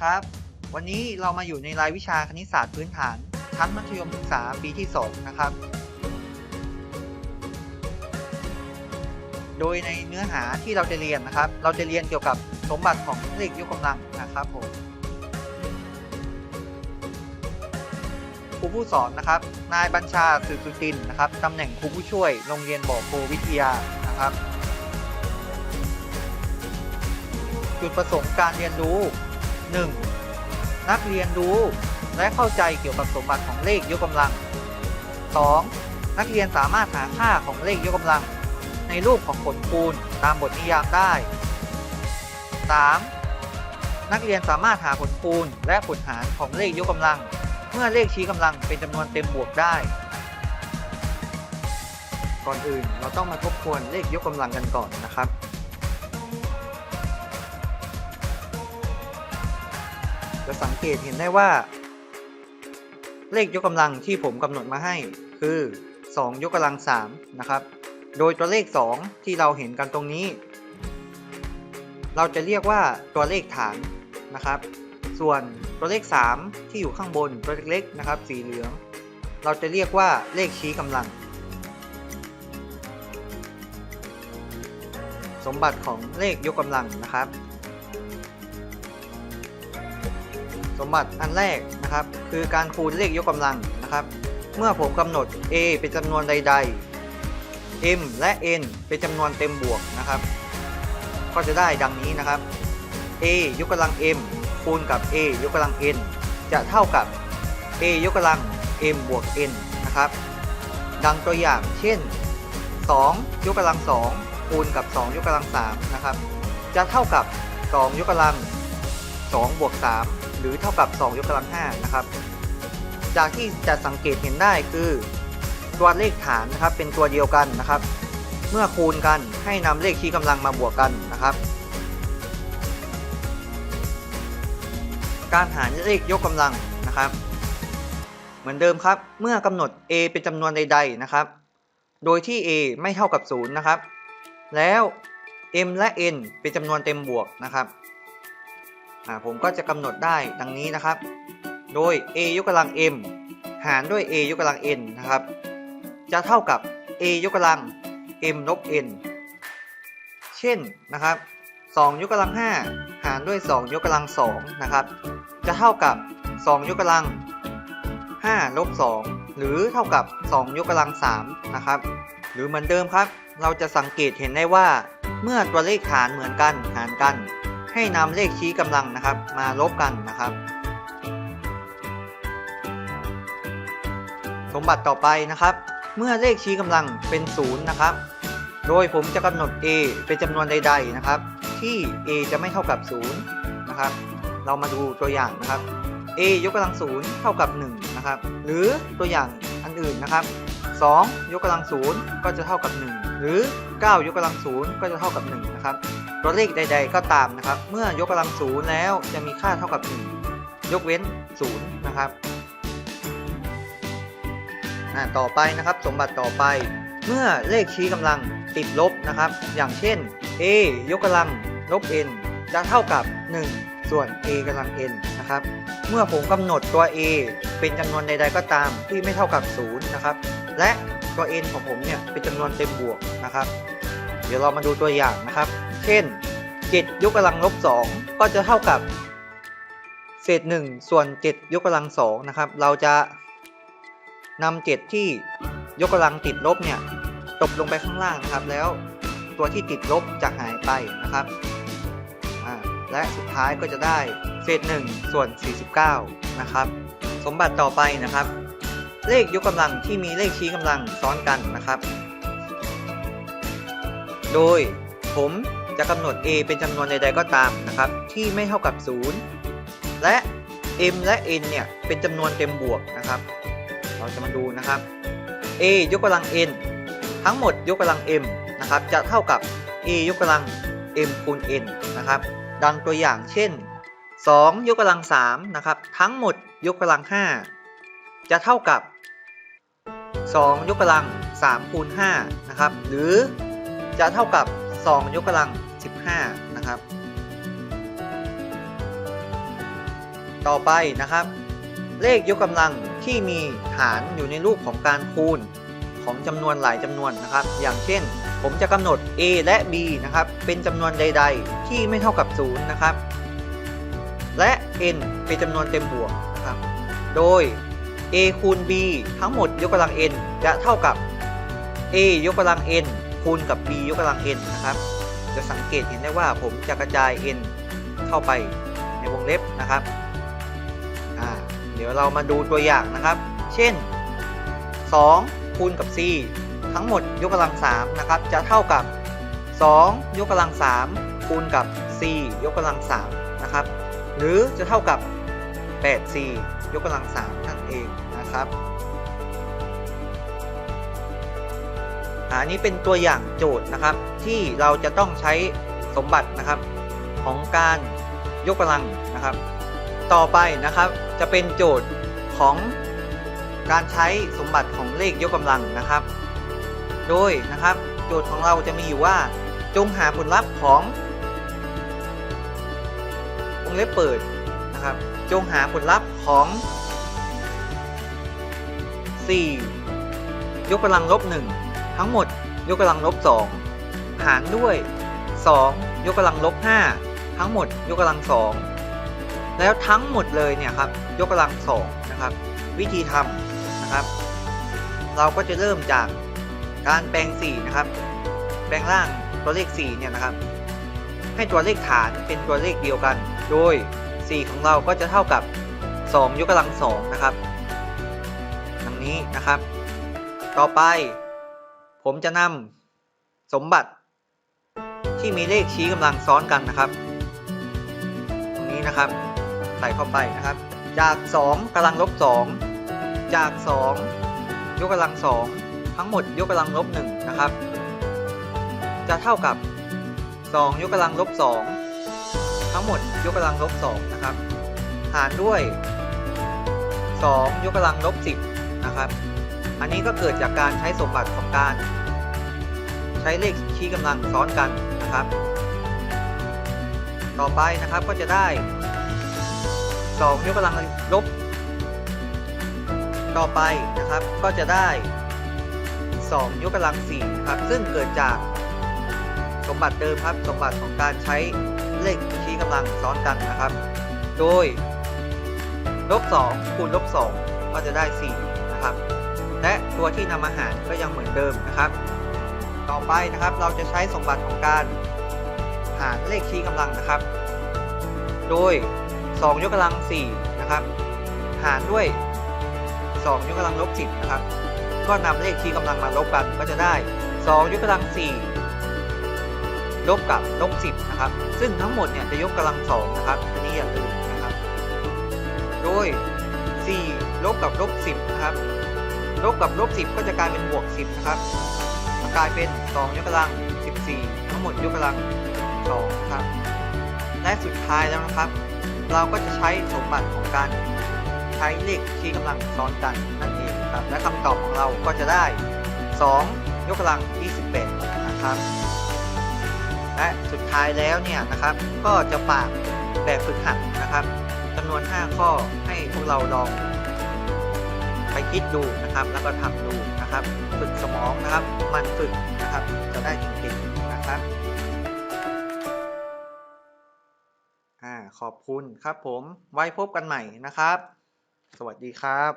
ครับ วันนี้เรามาอยู่ในรายวิชาคณิตศาสตร์พื้นฐานชั้นมัธยมศึกษาปีที่ 2 นะครับ โดยในเนื้อหาที่เราจะเรียนนะครับ เราจะเรียนเกี่ยวกับสมบัติของเลขยกกำลังนะครับผมครูผู้สอนนะครับ นายบัญชาสืบสุตินนะครับตำแหน่งครูผู้ช่วยโรงเรียนบ่อโพวิทยานะครับจุดประสงค์การเรียนรู้ 1. นักเรียนรู้และเข้าใจเกี่ยวกับสมบัติของเลขยกกำลัง 2. นักเรียนสามารถหาค่าของเลขยกกำลัง ในรูปของผลคูณตามบทนิยามได้ 3. นักเรียนสามารถหาผลคูณและผลหารของเลขยกกำลัง เมื่อเลขชี้กำลังเป็นจำนวนเต็มบวกได้ ก่อนอื่นเราต้องมาทบทวนเลขยกกำลังกันก่อนนะครับ จะสังเกตเห็นได้ว่า เลขยกกำลังที่ผมกำหนดมาให้คือ 2 ยกกำลัง 3 นะครับ โดยตัวเลข 2 ที่เราเห็นกันตรงนี้ เราจะเรียกว่าตัวเลขฐานนะครับ ส่วนตัวเลข 3 ที่อยู่ข้างบนตัวเล็กๆนะครับ สีเหลือง เราจะเรียกว่าเลขชี้กำลัง สมบัติของเลขยกกำลังนะครับ สมบัติอันแรกนะครับ คือการคูณเลขยกกำลังนะครับ เมื่อผมกำหนด a เป็นจำนวนใด ๆ m และ n เป็นจำนวนเต็มบวกนะครับ ก็จะได้ดังนี้นะครับ a ยกกำลัง m คูณกับ a ยกกำลัง n จะเท่ากับ a ยกกำลัง m บวก n นะครับ ดังตัวอย่างเช่น 2 ยกกำลัง 2 คูณกับ 2 ยกกำลัง 3 นะครับ จะเท่ากับ 2 ยกกำลัง 2บวก3หรือเท่ากับ 2 ยกกำลัง5นะครับ จากที่จะสังเกตเห็นได้คือ ตัวเลขฐานนะครับเป็นตัวเดียวกันนะครับ เมื่อคูณกันให้นำเลขชี้กำลังมาบวกกันนะครับ การหารเลขยกกำลังนะครับ เหมือนเดิมครับ เมื่อกำหนด a เป็นจำนวนใด ๆนะครับ โดยที่ a ไม่เท่ากับ 0 นะครับ แล้ว m และ n เป็นจำนวนเต็มบวกนะครับ ผมก็จะกำหนดได้ดังนี้นะครับ โดย a ยกกำลัง m หารด้วย a ยกกำลัง n นะครับ จะเท่ากับ a ยกกำลัง m ลบ n เช่นนะครับ2ยกกำลัง 5 หารด้วย 2 ยกกำลัง2นะครับ จะเท่ากับ 2 ยกกำลัง5ลบ2หรือเท่ากับ 2 ยกกำลัง3นะครับ หรือเหมือนเดิมครับ เราจะสังเกตเห็นได้ว่า เมื่อตัวเลขฐานเหมือนกันหารกัน ให้นำเลขชี้กำลังนะครับ มาลบกันนะครับ สมบัติต่อไปนะครับ เมื่อเลขชี้กำลังเป็น0นะครับ โดยผมจะกำหนด a เป็นจำนวนใด ๆนะครับ ที่ a จะไม่เท่ากับ0นะครับ เรามาดูตัวอย่างนะครับ a ยกกำลัง0เท่ากับ1นะครับ หรือตัวอย่างอันอื่นนะครับ 2 ยกกำลัง0ก็จะเท่ากับ 1 หรือ 9 ยกกำลัง0ก็จะเท่ากับ1นะครับ ตัวเลขใด ๆ ก็ตามนะครับ เมื่อยกกำลัง0แล้วจะมีค่าเท่ากับ 1 ยกเว้น0นะครับต่อไปนะครับสมบัติต่อไป เมื่อเลขชี้กำลังติดลบนะครับ อย่างเช่น a ยกกำลังลบ n จะเท่ากับ 1 ส่วน a กำลัง n นะครับ เมื่อผมกำหนดตัว a เป็นจำนวนใด ๆ ก็ตามที่ไม่เท่ากับ0นะครับ และตัว n ของผมเนี่ยเป็นจำนวนเต็มบวกนะครับ ดี๋ยวเรามาดูตัวอย่างนะครับ เช่น 7 ยกกำลังลบ 2 ก็จะเท่ากับเศษ 1 ส่วน 7 ยกกำลัง2นะครับ เราจะนำ7ที่ยกกำลังติดลบเนี่ยตกลงไปข้างล่างนะครับ แล้วตัวที่ติดลบจะหายไปนะครับ และสุดท้ายก็จะได้เศษ 1 ส่วน 49 นะครับ สมบัติต่อไปนะครับ เลขยกกำลังที่มีเลขชี้กำลังซ้อนกันนะครับ โดยผมจะกำหนด a เป็นจำนวนใดๆก็ตามนะครับ ที่ไม่เท่ากับ 0 และ m และ n เนี่ย เป็นจำนวนเต็มบวกนะครับ เราจะมาดูนะครับ a ยกกำลัง n ทั้งหมดยกกำลัง m นะครับ จะเท่ากับ a ยกกำลัง m คูณ n นะครับ ดังตัวอย่างเช่น 2 ยกกำลัง3นะครับ ทั้งหมดยกกำลัง 5 จะเท่ากับ 2 ยกกำลัง3คูณ5นะครับ หรือ จะเท่ากับ 2 ยกกำลัง 15 นะครับ ต่อไปนะครับ เลขยกกำลังที่มีฐานอยู่ในรูปของการคูณของจำนวนหลายจำนวนนะครับ อย่างเช่น ผมจะกำหนด a และ b นะครับ เป็นจำนวนใด ๆ ที่ไม่เท่ากับ 0 นะครับ และ n เป็นจำนวนเต็มบวกนะครับ โดย a คูณ b ทั้งหมดยกกำลัง n จะเท่ากับ a ยกกำลัง n คูณกับ b ยกกำลัง n นะครับ จะสังเกตเห็นได้ว่าผมจะกระจาย n เข้าไปในวงเล็บนะครับเดี๋ยวเรามาดูตัวอย่างนะครับ เช่น 2 คูณกับ c ทั้งหมดยกกำลัง3นะครับจะเท่ากับ 2 ยกกำลัง 3 คูณกับ c ยกกำลัง3นะครับ หรือจะเท่ากับ 8c ยกกำลัง3นั่นเองนะครับ อันนี้เป็นตัวอย่างโจทย์นะครับ ที่เราจะต้องใช้สมบัตินะครับของการยกกำลังนะครับ ต่อไปนะครับจะเป็นโจทย์ของการใช้สมบัติของเลขยกกำลังนะครับ โดยนะครับโจทย์ของเราจะมีอยู่ว่าจงหาผลลัพธ์ของวงเล็บเปิดนะครับ จงหาผลลัพธ์ของ 4 ยกกำลังลบ1 ทั้งหมดยกกำลังลบ 2 หารด้วย 2 ยกกำลังลบ 5 ทั้งหมดยกกำลัง 2 แล้วทั้งหมดเลยเนี่ยครับยกกำลัง 2 นะครับ วิธีทำนะครับ เราก็จะเริ่มจากการแปลง4นะครับ แปลงร่างตัวเลข4เนี่ยนะครับ ให้ตัวเลขฐานเป็นตัวเลขเดียวกัน โดย 4 ของเราก็จะเท่ากับ 2 ยกกำลัง2นะครับดังนี้นะครับ ต่อไป ผมจะนำสมบัติที่มีเลขชี้กำลังซ้อนกันนะครับ ตรงนี้นะครับ ใส่เข้าไปนะครับ จาก 2กำลังลบ 2 จาก 2 ยกกำลัง 2 ทั้งหมดยกกำลังลบ1นะครับ จะเท่ากับ 2 ยกกำลังลบ 2 ทั้งหมดยกกำลังลบ2นะครับ หารด้วย 2 ยกกำลังลบ 10 นะครับ อันนี้ก็เกิดจากการใช้สมบัติของการ ใช้เลขชี้กำลังซ้อนกันนะครับ ต่อไปนะครับก็จะได้2ยกกำลังลบ ต่อไปนะครับก็จะได้ 2 ยกกำลัง4นะครับซึ่งเกิดจากสมบัติเดิมครับสมบัติของการใช้เลขชี้กำลังซ้อนกันนะครับ โดยลบ2คูณลบ2ก็จะได้ 4 นะครับ ตัวที่นำมาหารก็ยังเหมือนเดิมนะครับ ต่อไปนะครับเราจะใช้สมบัติของการหารเลขชี้กำลังนะครับ โดย 2 ยกกำลัง 4 นะครับ หารด้วย 2 ยกกำลังลบ 10 นะครับ ก็นำเลขชี้กำลังมาลบกันก็จะได้ 2 ยกกำลัง 4 ลบกับลบ 10 นะครับ ซึ่งทั้งหมดเนี่ยจะยกกำลัง 2 นะครับ อันนี้อย่าลืมนะครับ โดย 4 ลบกับลบ 10 นะครับ ลบกับลบ10 ก็จะกลายเป็นบวก 10 นะครับกลายเป็น 2 ยกกำลัง 14 ทั้งหมดยกกำลัง 2 นะครับ และสุดท้ายแล้วนะครับ เราก็จะใช้สมบัติของการใช้เลขชี้กำลังซ้อนกันนั่นเองครับ และคำตอบของเราก็จะได้ 2 ยกกำลัง 28 นะครับ และสุดท้ายแล้วเนี่ยนะครับ ก็จะฝากแบบฝึกหัดนะครับจำนวน 5 ข้อให้พวกเราลอง ไปคิดดูนะครับ แล้วก็ทำดูนะครับ ฝึกสมองนะครับ มันฝึกนะครับ จะได้จริงๆนะครับอ่าขอบคุณครับผม ไว้พบกันใหม่นะครับ สวัสดีครับ